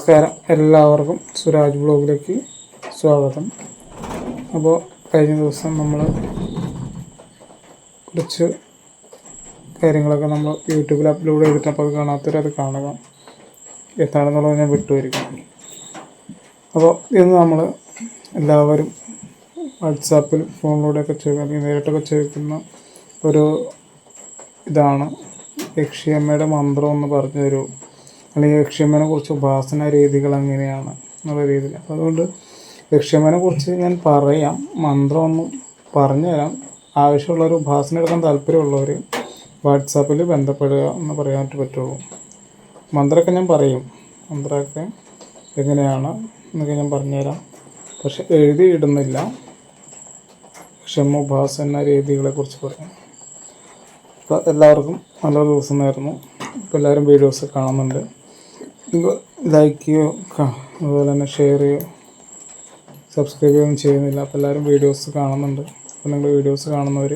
നമസ്കാരം. എല്ലാവർക്കും സുരാജ് ബ്ലോഗിലേക്ക് സ്വാഗതം. അപ്പോൾ കഴിഞ്ഞ ദിവസം നമ്മൾ കുറച്ച് കാര്യങ്ങളൊക്കെ നമ്മൾ യൂട്യൂബിൽ അപ്ലോഡ് ചെയ്തിട്ട് അപ്പോൾ അത് കാണാത്തവർ അത് കാണുക എന്താണെന്നുള്ളത് ഞാൻ വിട്ടുപോയിരിക്കും അപ്പോൾ ഇന്ന് നമ്മൾ എല്ലാവരും വാട്സാപ്പിൽ ഫോണിലൂടെയൊക്കെ ചോദിക്കുക അല്ലെങ്കിൽ നേരിട്ടൊക്കെ ചോദിക്കുന്ന ഒരു ഇതാണ് യക്ഷിയമ്മയുടെ മന്ത്രം എന്ന് പറഞ്ഞു തരൂ അല്ലെങ്കിൽ ലക്ഷ്യമേനെ കുറിച്ച് ഉപാസന രീതികൾ എങ്ങനെയാണ് എന്നുള്ള രീതിയിൽ. അപ്പോൾ അതുകൊണ്ട് ലക്ഷ്യമേനെ കുറിച്ച് ഞാൻ പറയാം മന്ത്രമൊന്നും പറഞ്ഞു തരാം ആവശ്യമുള്ളവർ ഉപാസന എടുക്കാൻ താല്പര്യമുള്ളവർ വാട്സാപ്പിൽ ബന്ധപ്പെടുക എന്ന് പറയാൻ പറ്റുള്ളൂ. മന്ത്രമൊക്കെ ഞാൻ പറയും മന്ത്രമൊക്കെ എങ്ങനെയാണ് എന്നൊക്കെ ഞാൻ പറഞ്ഞുതരാം. പക്ഷെ എഴുതിയിടുന്നില്ല. ക്ഷമോപാസന രീതികളെക്കുറിച്ച് പറയാം. അപ്പോൾ എല്ലാവർക്കും നല്ലൊരു ദിവസം നേരുന്നു. ഇപ്പോൾ എല്ലാവരും വീഡിയോസ് കാണുന്നുണ്ട്. ലൈക്ക് ചെയ്യുകയോ അതുപോലെ തന്നെ ഷെയർ ചെയ്യുകയോ സബ്സ്ക്രൈബ് ചെയ്യുകയും ചെയ്യുന്നില്ല. അപ്പോൾ എല്ലാവരും വീഡിയോസ് കാണുന്നുണ്ട്. അപ്പോൾ നിങ്ങൾ വീഡിയോസ് കാണുന്നവർ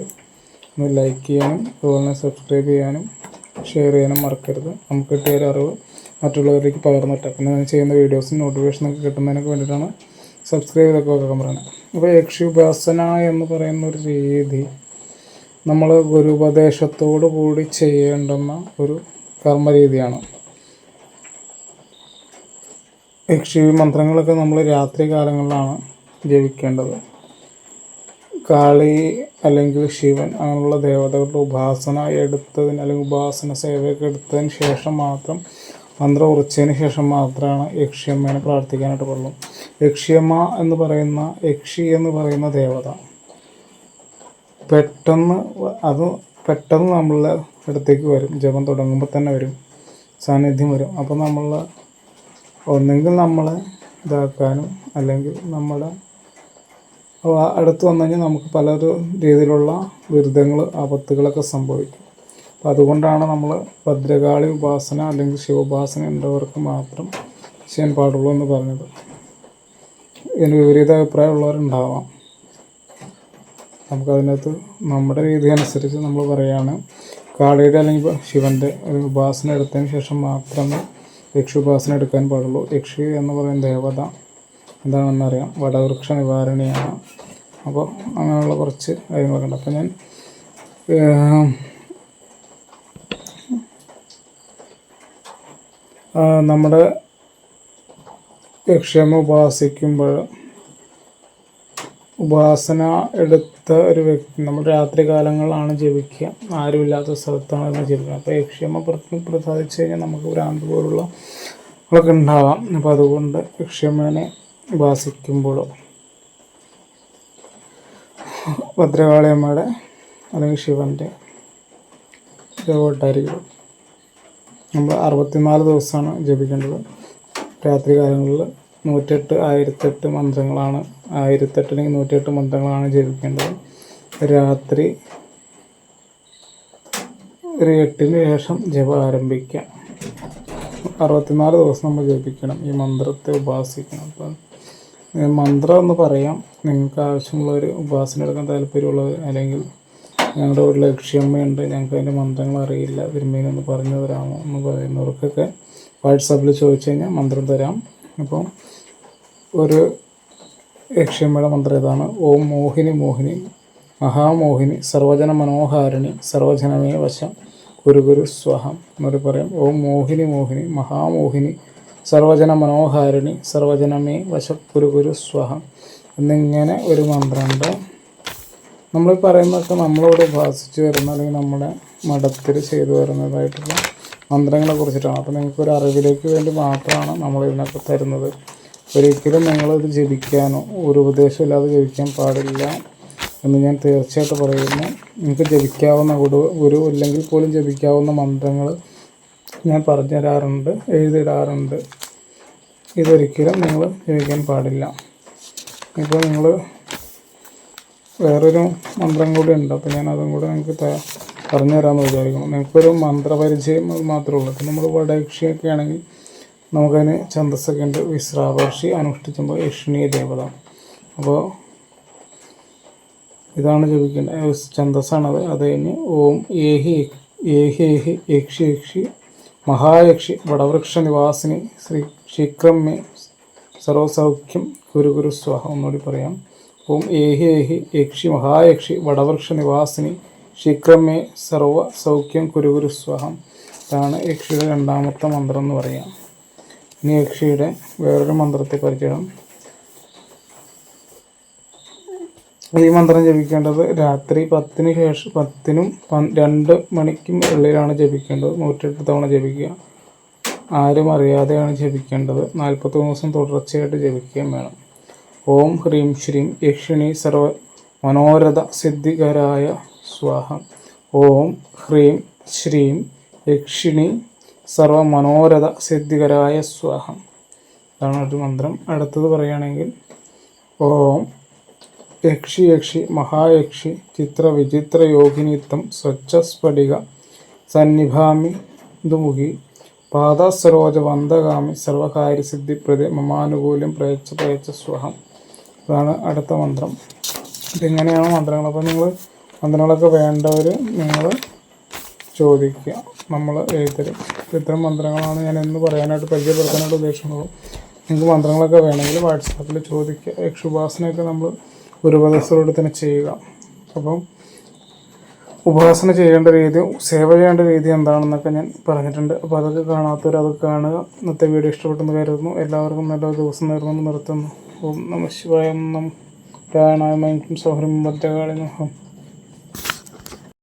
ഒന്ന് ലൈക്ക് ചെയ്യാനും അതുപോലെ തന്നെ സബ്സ്ക്രൈബ് ചെയ്യാനും ഷെയർ ചെയ്യാനും മറക്കരുത്. നമുക്ക് കിട്ടിയ ഒരു അറിവ് മറ്റുള്ളവരിലേക്ക് പകർന്നിട്ട്. പിന്നെ ഞാൻ ചെയ്യുന്ന വീഡിയോസും നോട്ടിഫിക്കേഷനൊക്കെ കിട്ടുന്നതിനൊക്കെ വേണ്ടിയിട്ടാണ് സബ്സ്ക്രൈബ് ചെയ്തൊക്കെ വെക്കാൻ പറയുന്നത്. അപ്പോൾ യക്ഷിഭാസന എന്ന് പറയുന്ന ഒരു രീതി നമ്മൾ ഗുരുപദേശത്തോടു കൂടി ചെയ്യേണ്ടുന്ന ഒരു കർമ്മരീതിയാണ്. യക്ഷി മന്ത്രങ്ങളൊക്കെ നമ്മൾ രാത്രി കാലങ്ങളിലാണ് ജപിക്കേണ്ടത്. കാളി അല്ലെങ്കിൽ ശിവൻ അങ്ങനെയുള്ള ദേവതകളുടെ ഉപാസന എടുത്തതിന് അല്ലെങ്കിൽ ഉപാസന സേവയൊക്കെ എടുത്തതിന് ശേഷം മാത്രം മന്ത്രം ഉറച്ചതിന് ശേഷം മാത്രമാണ് യക്ഷിയമ്മേനെ പ്രാർത്ഥിക്കാനായിട്ട് പാടുള്ളൂ. യക്ഷിയമ്മ എന്ന് പറയുന്ന യക്ഷി എന്ന് പറയുന്ന ദേവത പെട്ടെന്ന് അത് പെട്ടെന്ന് നമ്മളുടെ അടുത്തേക്ക് വരും. ജപം തുടങ്ങുമ്പോൾ തന്നെ വരും. സാന്നിധ്യം വരും. അപ്പോൾ നമ്മൾ ഒന്നെങ്കിൽ നമ്മളെ ഇതാക്കാനും അല്ലെങ്കിൽ ആ അടുത്ത് വന്നു കഴിഞ്ഞാൽ നമുക്ക് പല രീതിയിലുള്ള ദുരിതങ്ങൾ ആപത്തുകളൊക്കെ സംഭവിക്കും. അപ്പോൾ അതുകൊണ്ടാണ് നമ്മൾ ഭദ്രകാളി ഉപാസന അല്ലെങ്കിൽ ശിവോപാസന എന്നവർക്ക് മാത്രം ചെയ്യാൻ പാടുള്ളൂ എന്ന് പറഞ്ഞത്. ഇതിന് വിപരീത അഭിപ്രായമുള്ളവരുണ്ടാവാം നമുക്കതിനകത്ത് നമ്മുടെ രീതി അനുസരിച്ച് നമ്മൾ പറയുകയാണ് കാളിയുടെ അല്ലെങ്കിൽ ശിവന്റെ ഒരു ഉപാസന എടുത്തതിന് ശേഷം മാത്രമേ യക്ഷി ഉപാസന എടുക്കാൻ പാടുള്ളൂ. യക്ഷി എന്ന് പറയുന്ന ദേവത എന്താണെന്നറിയാം. വടവൃക്ഷ നിവാരണിയാണ്. അപ്പോൾ അങ്ങനെയുള്ള കുറച്ച് കാര്യങ്ങളൊക്കെ ഉണ്ട് അപ്പോൾ ഞാൻ നമ്മുടെ യക്ഷമ ഉപാസിക്കുമ്പോൾ ഉപാസന എടുത്ത ഒരു വ്യക്തി. നമ്മൾ രാത്രി കാലങ്ങളിലാണ് ജപിക്കുക. ആരുമില്ലാത്ത സ്ഥലത്താണ് നമ്മൾ ജപിക്കുക. അപ്പോൾ യക്ഷിയമ്മ പ്രസാദിച്ചു കഴിഞ്ഞാൽ നമുക്ക് ഭ്രാന്ത് പോലുള്ള ഒക്കെ ഉണ്ടാവാം. അപ്പോൾ അതുകൊണ്ട് യക്ഷിയമ്മനെ ഉപാസിക്കുമ്പോഴോ ഭദ്രകാളിയമ്മയുടെ അല്ലെങ്കിൽ ശിവന്റെ ദേവോട്ടാരികൾ നമ്മൾ അറുപത്തിനാല് ദിവസമാണ് ജപിക്കേണ്ടത്. രാത്രി കാലങ്ങളിൽ നൂറ്റെട്ട് ആയിരത്തെട്ട് മന്ത്രങ്ങളാണ് ആയിരത്തെട്ട് അല്ലെങ്കിൽ നൂറ്റെട്ട് മന്ത്രങ്ങളാണ് ജപിക്കേണ്ടത്. രാത്രി എട്ടിന് ശേഷം ജപം ആരംഭിക്കാം അറുപത്തിനാല് ദിവസം നമ്മൾ ജപിക്കണം ഈ മന്ത്രത്തെ ഉപാസിക്കണം. അപ്പം മന്ത്രം എന്ന് പറയാം നിങ്ങൾക്ക് ആവശ്യമുള്ളവർ ഉപാസന എടുക്കാൻ താല്പര്യമുള്ളവർ അല്ലെങ്കിൽ ഞങ്ങളുടെ ഒരു ലക്ഷ്യമ്മയുണ്ട് ഞങ്ങൾക്ക് അതിന്റെ മന്ത്രങ്ങൾ അറിയില്ല തിരുമേനൊന്ന് പറഞ്ഞു തരാമോ എന്ന് പറയുന്നവർക്കൊക്കെ വാട്സാപ്പിൽ ചോദിച്ചു കഴിഞ്ഞാൽ മന്ത്രം തരാം. അപ്പോൾ ഒരു യക്ഷിയമ്മയുടെ മന്ത്രം ഇതാണ്. ഓം മോഹിനി മോഹിനി മഹാമോഹിനി സർവജന മനോഹാരിണി സർവജനമേ വശം ഗുരു ഗുരു സ്വഹം എന്നൊരു പറയും. ഓം മോഹിനി മോഹിനി മഹാമോഹിനി സർവജന മനോഹാരിണി സർവജനമേ വശം ഗുരു ഗുരു സ്വഹം എന്നിങ്ങനെ ഒരു മന്ത്രമുണ്ട്. നമ്മൾ പറയുന്നതൊക്കെ നമ്മളോട് ഉപാസിച്ച് വരുന്ന അല്ലെങ്കിൽ നമ്മുടെ മഠത്തിൽ ചെയ്തു വരുന്നതായിട്ടുള്ള മന്ത്രങ്ങളെ കുറിച്ചിട്ടാണ്. അപ്പോൾ നിങ്ങൾക്കൊരു അറിവിലേക്ക് വേണ്ടി മാത്രമാണ് നമ്മൾ ഇതിനൊക്കെ തരുന്നത്. ഒരിക്കലും നിങ്ങളത് ജപിക്കാനോ ഒരു ഉപദേശമില്ലാതെ ജപിക്കാൻ പാടില്ല എന്ന് ഞാൻ തീർച്ചയായിട്ടും പറയുന്നു. നിങ്ങൾക്ക് ജപിക്കാവുന്ന ഗുരു ഗുരു ഇല്ലെങ്കിൽ പോലും ജപിക്കാവുന്ന മന്ത്രങ്ങൾ ഞാൻ പറഞ്ഞു തരാറുണ്ട് എഴുതിടാറുണ്ട് ഇതൊരിക്കലും നിങ്ങൾ ജപിക്കാൻ പാടില്ല. ഇപ്പോൾ നിങ്ങൾ വേറൊരു മന്ത്രം കൂടി ഉണ്ട് അപ്പോൾ ഞാൻ അതും കൂടെ നിങ്ങൾക്ക് പറഞ്ഞു തരാമെന്ന് വിചാരിക്കുന്നു. നിങ്ങൾക്കൊരു മന്ത്രപരിചയം മാത്രമേ ഉള്ളൂ. ഇപ്പം നമ്മൾ വടയക്ഷിയൊക്കെ ആണെങ്കിൽ നമുക്കതിന് ഛന്ദസ്സൊക്കെ ഉണ്ട് വിശ്രാവർഷി അനുഷ്ഠിച്ചുമ്പോൾ യക്ഷിണീയ ദേവത. അപ്പോൾ ഇതാണ് ജപിക്കേണ്ടത് ഛന്ദസ്സാണത് അത്. കഴിഞ്ഞ് ഓം ഏഹി ഏഹി ഏഹി യക്ഷി യക്ഷി മഹായക്ഷി വടവൃക്ഷ നിവാസിനി ശ്രീ ശീക്രമേ സർവസൗഖ്യം ഗുരു ഗുരു സ്വാഹ ഒന്നുകൂടി പറയാം. ഓം ഏഹി ഏഹി യക്ഷി മഹായക്ഷി വടവൃക്ഷ നിവാസിനി ശീക്രമേ സർവ സൗഖ്യം ഗുരു സ്വാഹം. ഇതാണ് യക്ഷിയുടെ രണ്ടാമത്തെ മന്ത്രം എന്ന് പറയാം. ഇനി യക്ഷിയുടെ വേറൊരു മന്ത്രത്തെ പരിചയം. ഈ മന്ത്രം ജപിക്കേണ്ടത് രാത്രി പത്തിന് ശേഷം പത്തിനും രണ്ട് മണിക്കും ഉള്ളിലാണ് ജപിക്കേണ്ടത്. നൂറ്റെട്ട് തവണ ജപിക്കുക. ആരും അറിയാതെയാണ് ജപിക്കേണ്ടത്. നാൽപ്പത്തി ദിവസം തുടർച്ചയായിട്ട് ജപിക്കുകയും വേണം. ഓം ഹ്രീം ശ്രീം യക്ഷിണി സർവ മനോരഥ സിദ്ധികരായ സ്വാഹ. ഓം ഹ്രീം ശ്രീം യക്ഷിണി സർവ മനോരഥ സിദ്ധികരായ സ്വാഹം. അതാണ് ഒരു മന്ത്രം. അടുത്തത് പറയുകയാണെങ്കിൽ ഓം യക്ഷി യക്ഷി മഹായക്ഷി ചിത്ര വിചിത്ര യോഗിനിത്വം സ്വച്ഛസ്ഫടിക സന്നിഭാമി ദുമുഖി പാദസരോജ സർവകാര്യ സർവകാര്യസിദ്ധിപ്രതി മമാനുകൂല്യം പ്രയച്ച പ്രയച്ച സ്വഹം. അതാണ് അടുത്ത മന്ത്രം. ഇതിങ്ങനെയാണ് മന്ത്രങ്ങൾ? അപ്പോൾ നിങ്ങൾ മന്ത്രങ്ങളൊക്കെ വേണ്ടവർ നിങ്ങൾ ചോദിക്കുക. നമ്മൾ എഴുതരും ഇത്തരം മന്ത്രങ്ങളാണ് ഞാൻ എന്ന് പറയാനായിട്ട് പരിചയപ്പെടുത്താനായിട്ട് ഉദ്ദേശിക്കുന്നത്. നിങ്ങൾക്ക് മന്ത്രങ്ങളൊക്കെ വേണമെങ്കിൽ വാട്സാപ്പിൽ ചോദിക്കുക യക്ഷുപാസനയൊക്കെ നമ്മൾ ഗുരുപദസ്ഥരോട് തന്നെ ചെയ്യുക. അപ്പം ഉപാസന ചെയ്യേണ്ട രീതി സേവ ചെയ്യേണ്ട രീതി എന്താണെന്നൊക്കെ ഞാൻ പറഞ്ഞിട്ടുണ്ട്. അപ്പോൾ അതൊക്കെ കാണാത്തവർ അത് കാണുക. ഇന്നത്തെ വീഡിയോ ഇഷ്ടപ്പെട്ടെന്ന് കരുതുന്നു. എല്ലാവർക്കും നല്ല ദിവസം നേർന്നു നിർത്തുന്നു. ഓം നമ ശിവായം നം പ്രാണായ മൈക്കും സൗഹൃദം മറ്റേ നമഃ